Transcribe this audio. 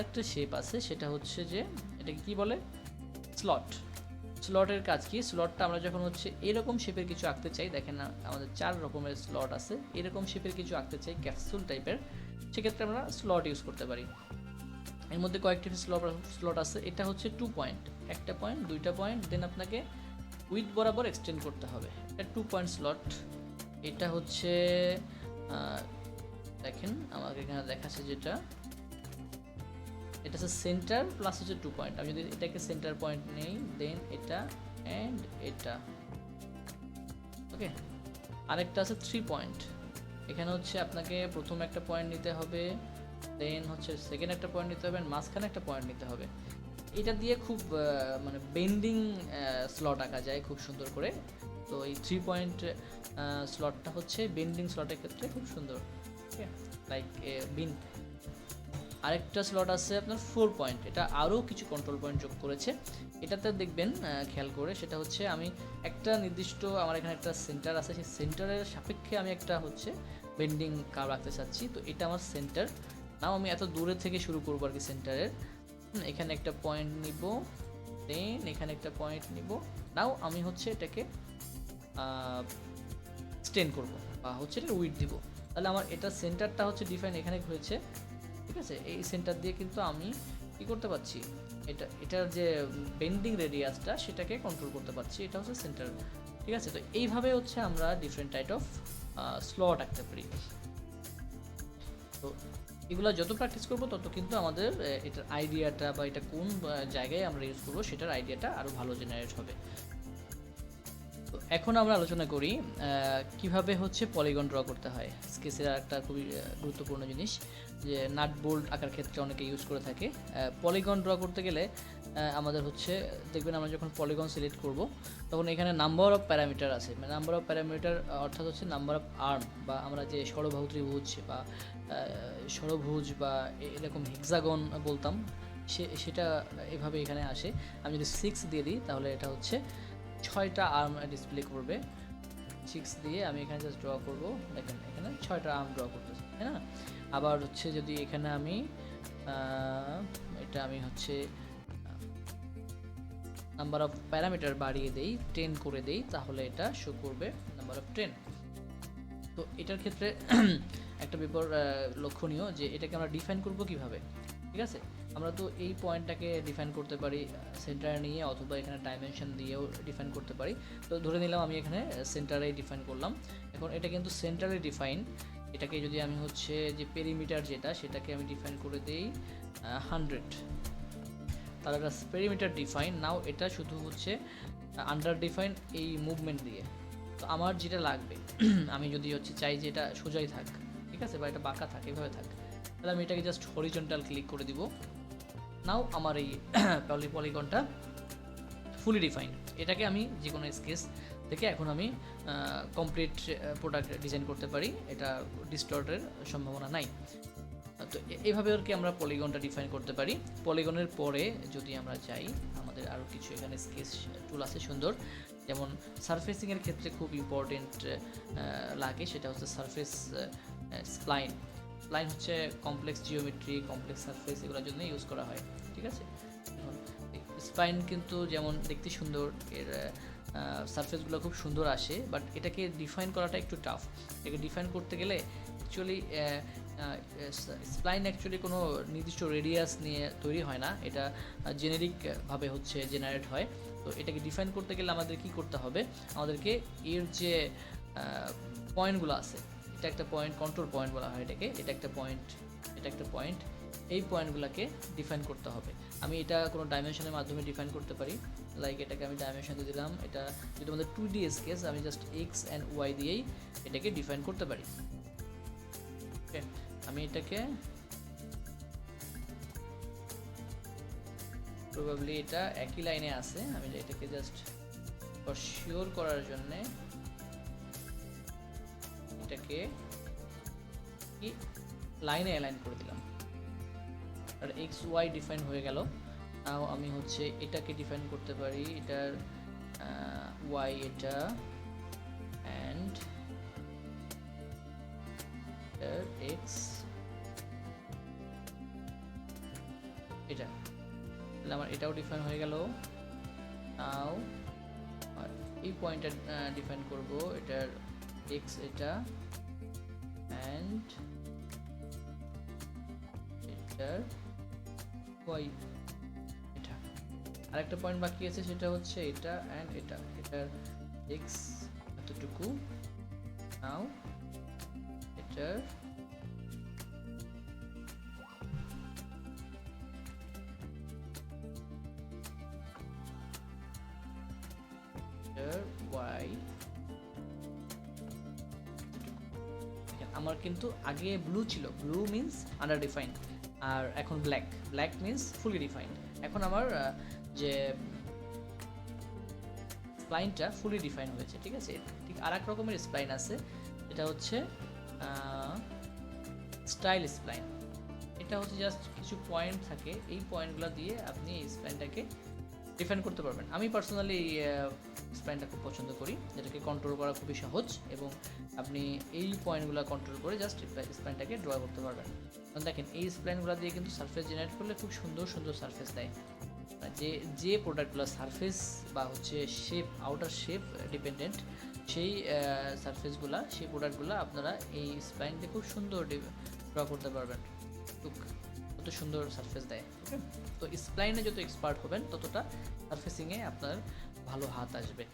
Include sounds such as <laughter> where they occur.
আরেকটা শেপ আছে, সেটা হচ্ছে যে, এটাকে কি বলে? স্লট স্লটের কাজ কি? স্লটটা আমরা যখন হচ্ছে এরকম শেপের কিছু আঁকতে চাই, দেখেন না, আমাদের চার রকমের স্লট আছে, এরকম শেপের কিছু আঁকতে চাই ক্যাপসুল টাইপের সেক্ষেত্রে আমরা স্লট ইউজ করতে পারি। এর মধ্যে কয়েকটি স্লট স্লট আছে, এটা হচ্ছে টু পয়েন্ট একটা পয়েন্ট দুইটা পয়েন্ট দেন আপনাকে উইথ বরাবর এক্সটেন্ড করতে হবে। এটা টু পয়েন্ট স্লট এটা হচ্ছে দেখেন, আমাকে এখানে দেখাচ্ছে যেটা। এটা হচ্ছে সেন্টার প্লাস হচ্ছে টু পয়েন্ট আমি যদি এটাকে সেন্টার পয়েন্ট নেই দেন এটা অ্যান্ড এটা। ওকে আরেকটা আছে থ্রি পয়েন্ট এখানে হচ্ছে আপনাকে প্রথম একটা পয়েন্ট নিতে হবে দেন হচ্ছে সেকেন্ড একটা পয়েন্ট নিতে হবে মাঝখানে একটা পয়েন্ট নিতে হবে। এটা দিয়ে খুব মানে বেন্ডিং স্লট আঁকা যায় খুব সুন্দর করে। তো এই থ্রি পয়েন্ট স্লটটা হচ্ছে বেন্ডিং স্লটের ক্ষেত্রে খুব সুন্দর। লাইক বিন আরেকটা স্লট আছে আপনার ফোর পয়েন্ট এটা আরও কিছু কন্ট্রোল পয়েন্ট যোগ করেছে। এটাতে দেখবেন খেয়াল করে, সেটা হচ্ছে আমি একটা নির্দিষ্ট, আমার এখানে একটা সেন্টার আছে, সেই সেন্টারের সাপেক্ষে আমি একটা হচ্ছে বেন্ডিং কার রাখতে চাচ্ছি। তো এটা আমার সেন্টার নাও আমি এত দূরে থেকে শুরু করব আর কি সেন্টারের এখানে একটা পয়েন্ট নিব দেন এখানে একটা পয়েন্ট নিব। নাও আমি হচ্ছে এটাকে স্টেন করব, বা হচ্ছে এটা উইথ দিব। তাহলে আমার এটা সেন্টারটা হচ্ছে ডিফাইন এখানে হয়েছে। ঠিক আছে? এই সেন্টার দিয়ে কিন্তু আমি কি করতে পারছি? এটা, এটার যে বেন্ডিং রেডিয়াসটা সেটাকে কন্ট্রোল করতে পারছি। এটা হচ্ছে সেন্টার ঠিক আছে? তো এইভাবে হচ্ছে আমরা ডিফারেন্ট টাইপ অফ স্লট আঁকতে পারি। তো এগুলো যত প্র্যাকটিস করব, তত কিন্তু আমাদের এটার আইডিয়াটা বা এটা কোন জায়গায় আমরা ইউজ করব, সেটার আইডিয়াটা আরও ভালো জেনারেট হবে। তো এখন আমরা আলোচনা করি কীভাবে হচ্ছে পলিগন ড্র করতে হয়। স্কেচের একটা খুবই গুরুত্বপূর্ণ জিনিস, যে নাট বোল্ড আঁকার ক্ষেত্রে অনেকে ইউজ করে থাকে। পলিগন ড্র করতে গেলে আমাদের হচ্ছে, দেখবেন আমরা যখন পলিগন সিলেক্ট করব, তখন এখানে নাম্বার অফ প্যারামিটার আছে। মানে নাম্বার অফ প্যারামিটার অর্থাৎ হচ্ছে নাম্বার অফ আর্ম বা আমরা যে ষড়বাহু ত্রিভুজ বা ষড়ভুজ বা এরকম হেক্সাগন বলতাম, সে, সেটা এভাবে এখানে আসে। আমি যদি সিক্স দিয়ে দিই, তাহলে এটা হচ্ছে ছয়টা আর্ম ডিসপ্লে করবে। সিক্স দিয়ে আমি এখানে জাস্ট ড্র করব। দেখেন, এখানে ছয়টা আর্ম ড্র করতেছি, তাই না? আবার হচ্ছে যদি এখানে আমি এটা আমি হচ্ছে নাম্বার অফ প্যারামিটার বাড়িয়ে দেই টেন করে দেই, তাহলে এটা শো করবে নাম্বার অফ টেন তো এটার ক্ষেত্রে <clears throat> একটা ব্যাপার লক্ষণীয় যে এটাকে আমরা ডিফাইন করব কীভাবে, ঠিক আছে? আমরা তো এই পয়েন্টটাকে ডিফাইন করতে পারি সেন্টার নিয়ে অথবা এখানে ডাইমেনশন দিয়েও ডিফাইন করতে পারি। তো ধরে নিলাম আমি এখানে সেন্টারে ডিফাইন করলাম। এখন এটা কিন্তু সেন্টারে ডিফাইন এটাকে যদি আমি হচ্ছে যে পেরিমিটার যেটা, সেটাকে আমি ডিফাইন করে দেই হান্ড্রেড তাহলে এটা পেরিমিটার ডিফাইন নাও এটা শুধু হচ্ছে আন্ডার ডিফাইন এই মুভমেন্ট দিয়ে। তো আমার যেটা লাগবে, <clears throat> আমি যদি হচ্ছে চাই যে এটা সোজাই থাক, ঠিক আছে? বা এটা বাঁকা থাক, এভাবে থাক। তাহলে আমি এটাকে জাস্ট হরিজন্টাল ক্লিক করে দিব। নাও, আমার এই <clears throat> পলি, পলিগনটা ফুলি ডিফাইন এটাকে আমি যে কোনো স্কেচ থেকে এখন আমি কমপ্লিট প্রোডাক্ট ডিজাইন করতে পারি, এটা ডিস্টর্টের সম্ভাবনা নাই। তো এইভাবে আর কি আমরা পলিগনটা ডিফাইন করতে পারি। পলিগনের পরে যদি আমরা যাই, আমাদের আরও কিছু এখানে স্কেচ টুল আছে সুন্দর, যেমন সারফেসিংয়ের ক্ষেত্রে খুব ইম্পর্টেন্ট লাগে, সেটা হচ্ছে সারফেস স্প্লাইন স্প্লাইন হচ্ছে কমপ্লেক্স জিওমেট্রি কমপ্লেক্স সারফেস এগুলোর জন্য ইউজ করা হয়। ঠিক আছে? স্পাইন কিন্তু যেমন দেখতে সুন্দর, এর সারফেসগুলো খুব সুন্দর আসে বাট এটাকে ডিফাইন করাটা একটু টাফ এটাকে ডিফাইন করতে গেলে অ্যাকচুয়ালি স্প্লাইন অ্যাকচুয়ালি কোনো নির্দিষ্ট রেডিয়াস নিয়ে তৈরি হয় না। এটা জেনেরিকভাবে হচ্ছে জেনারেট হয়। তো এটাকে ডিফাইন করতে গেলে আমাদের কি করতে হবে? আমাদেরকে এর যে পয়েন্টগুলো আছে, এটা একটা পয়েন্ট কন্ট্রোল পয়েন্ট বলা হয় এটাকে, এটা একটা পয়েন্ট এটা একটা পয়েন্ট এই পয়েন্টগুলোকে ডিফাইন করতে হবে। আমি এটা কোনো ডাইমেনশনের মাধ্যমে ডিফাইন করতে পারি। লাইক এটাকে আমি ডাইমেনশন দিয়ে দিলাম, এটা যদি আমাদের টু ডি স্কেচ আমি জাস্ট এক্স অ্যান্ড ওয়াই দিয়েই এটাকে ডিফাইন করতে পারি। ওকে আমি এটাকে প্রবাবলি এটা একই লাইনে আছে, আমি এটাকে জাস্ট শিওর করার জন্যে এটাকে লাইনে অ্যালাইন করে দিলাম। আর এক্স ওয়াই ডিফাইন হয়ে গেল। নাও আমি হচ্ছে এটাকে ডিফাইন করতে পারি। এটার ওয়াই এটা অ্যান্ড এক্স তাহলে আমার এটাও ডিফাইন হয়ে গেল। আর এই পয়েন্টটা ডিফাইন করব। এটার এক্স এটা অ্যান্ড এটার ওয়াই এটা। আরেকটা পয়েন্ট বাকি আছে, সেটা হচ্ছে এটা অ্যান্ড এটা। এটার এক্স এতটুকু। নাও এটার আমার কিন্তু আগে ব্লু ছিল। ব্লু মিন্স আন্ডার ডিফাইন্ড আর এখন black black means fully defined এখন আমার যে স্প্লাইনটা ফুলি ডিফাইন হয়েছে, ঠিক আছে? ঠিক আর এক রকমের স্প্লাইন আছে, এটা হচ্ছে স্টাইল স্প্লাইন এটা হচ্ছে জাস্ট কিছু পয়েন্ট থাকে, এই পয়েন্টগুলো দিয়ে আপনি এই স্প্লাইনটাকে ডিফাইন করতে পারবেন। আমি পার্সোনালি এই স্প্লাইনটা খুব পছন্দ করি, যেটাকে কন্ট্রোল করা খুবই সহজ এবং আপনি এই পয়েন্টগুলো কন্ট্রোল করে জাস্ট স্প্যানটাকে ড্র করতে পারবেন। দেখেন, এই স্প্লাইনগুলো দিয়ে কিন্তু সারফেস জেনারেট করলে খুব সুন্দর সুন্দর সারফেস দেয়। যে যে প্রোডাক্টগুলো সারফেস বা হচ্ছে শেপ আউটার শেপ ডিপেন্ডেন্ট সেই সারফেসগুলো সেই প্রোডাক্টগুলো আপনারা এই স্প্লাইন দিয়ে খুব সুন্দর ড্র করতে পারবেন। কত সুন্দর সারফেস দেয় ওকে তো স্প্লাইনে যত এক্সপার্ট হবেন, ততটা সার্ফেসিংয়ে আপনার ভালো হাত আসবে।